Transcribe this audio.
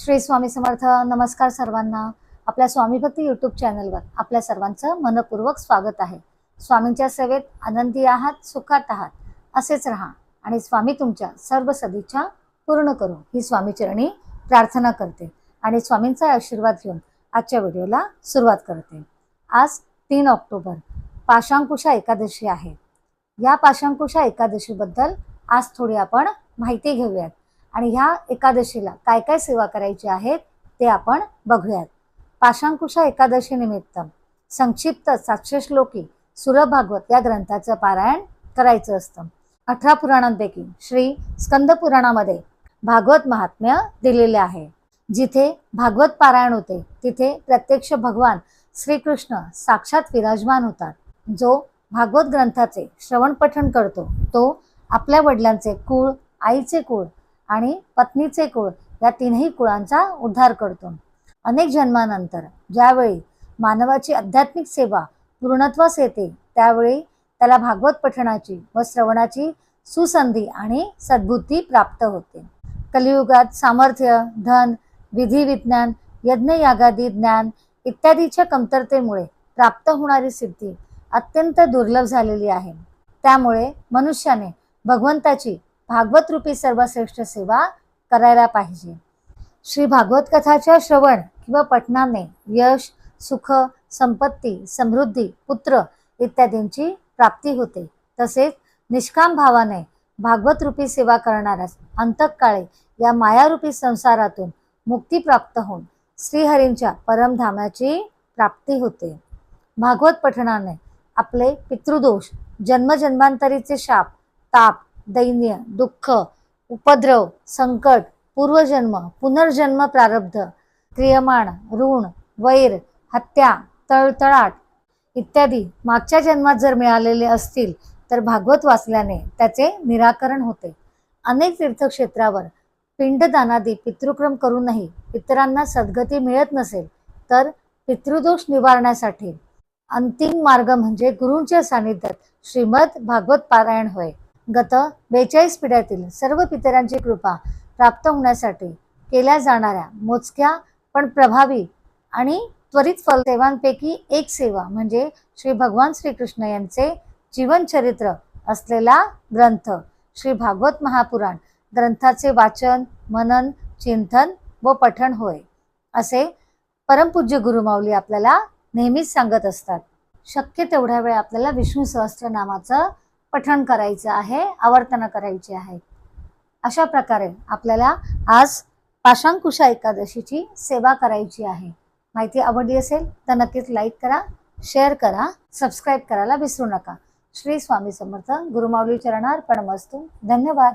श्री स्वामी समर्थ नमस्कार सर्वांना. आपल्या स्वामी भक्ती यूट्यूब चॅनलवर आपल्या सर्वांचं मनपूर्वक स्वागत आहे. स्वामींच्या सेवेत आनंदी आहात सुखात आहात असेच राहा आणि स्वामी तुमच्या सर्व सदिच्छा पूर्ण करू. ही स्वामीचरणी प्रार्थना करते आणि स्वामींचा आशीर्वाद घेऊन आजच्या व्हिडिओला सुरुवात करते. आज तीन ऑक्टोबर पाशांकुशा एकादशी आहे. या पाशांकुशा एकादशीबद्दल आज थोडी आपण माहिती घेऊयात. आणि ह्या एकादशीला काय काय सेवा करायची आहेत ते आपण बघूयात. पाशांकुशा एकादशी निमित्त संक्षिप्त सातशे श्लोकी सुलभ भागवत या ग्रंथाचं पारायण करायचं असतं. अठरा पुराणांपैकी श्री स्कंद पुराणामध्ये भागवत महात्म्य दिलेले आहे. जिथे भागवत पारायण होते तिथे प्रत्यक्ष भगवान श्रीकृष्ण साक्षात विराजमान होतात. जो भागवत ग्रंथाचे श्रवण पठण करतो तो आपल्या वडिलांचे कुळ आईचे कुळ आणि पत्नीचे कुळ या तीनही कुळांचा उद्धार करतो. अनेक जन्मानंतर ज्यावेळी मानवाची आध्यात्मिक सेवा पूर्णत्वास येते त्यावेळी त्याला भागवत पठणाची व श्रवणाची सुसंधी आणि सद्बुद्धी प्राप्त होते. कलियुगात सामर्थ्य धन विधी विज्ञान यज्ञ यागादी ज्ञान इत्यादीच्या कमतरतेमुळे प्राप्त होणारी सिद्धी अत्यंत दुर्लभ झालेली आहे. त्यामुळे मनुष्याने भगवंताची भागवत रूपी सर्वश्रेष्ठ सेवा करायला पाहिजे. श्री भागवत कथाच्या श्रवण किंवा पठणाने यश सुख संपत्ती समृद्धी पुत्र इत्यादींची प्राप्ती होते. तसेच निष्काम भावाने भागवत रूपी सेवा करणाऱ्यास अंतकाळे या मायारूपी संसारातून मुक्ती प्राप्त होऊन श्रीहरींच्या परमधामाची प्राप्ती होते. भागवत पठणाने आपले पितृदोष जन्मजन्मांतरीचे शाप ताप दैन्य दुःख उपद्रव संकट पूर्वजन्म पुनर्जन्म प्रारब्ध क्रियमाण ऋण वैर हत्या तळतळाट इत्यादी मागच्या जन्मात जर मिळालेले असतील तर भागवत वाचल्याने त्याचे निराकरण होते. अनेक तीर्थक्षेत्रावर पिंडदानादी पितृक्रम करूनही पितरांना सद्गती मिळत नसेल तर पितृदोष निवारण्यासाठी अंतिम मार्ग म्हणजे गुरूंच्या सानिध्यात श्रीमद भागवत पारायण होय. गत बेचाळीस पिढ्यातील सर्व पितरांची कृपा प्राप्त होण्यासाठी केल्या जाणाऱ्या मोजक्या पण प्रभावी आणि त्वरित फल सेवांपैकी एक सेवा म्हणजे श्री भगवान श्रीकृष्ण यांचे जीवनचरित्र असलेला ग्रंथ श्री भागवत महापुराण. ग्रंथाचे वाचन मनन चिंतन व पठण होय असे परमपूज्य गुरुमाऊली आपल्याला नेहमीच सांगत असतात. शक्य तेवढ्या वेळ आपल्याला विष्णू सहस्त्रनामाचं पठण करायचं आहे आवर्तन करायची आहे. अशा प्रकारे आपल्याला आज पाशांकुशा एकादशीची सेवा करायची आहे. माहिती आवडली असेल तर नक्कीच लाईक करा शेअर करा सबस्क्राईब करायला विसरू नका. श्री स्वामी समर्थ गुरुमाऊली चरणार पण धन्यवाद.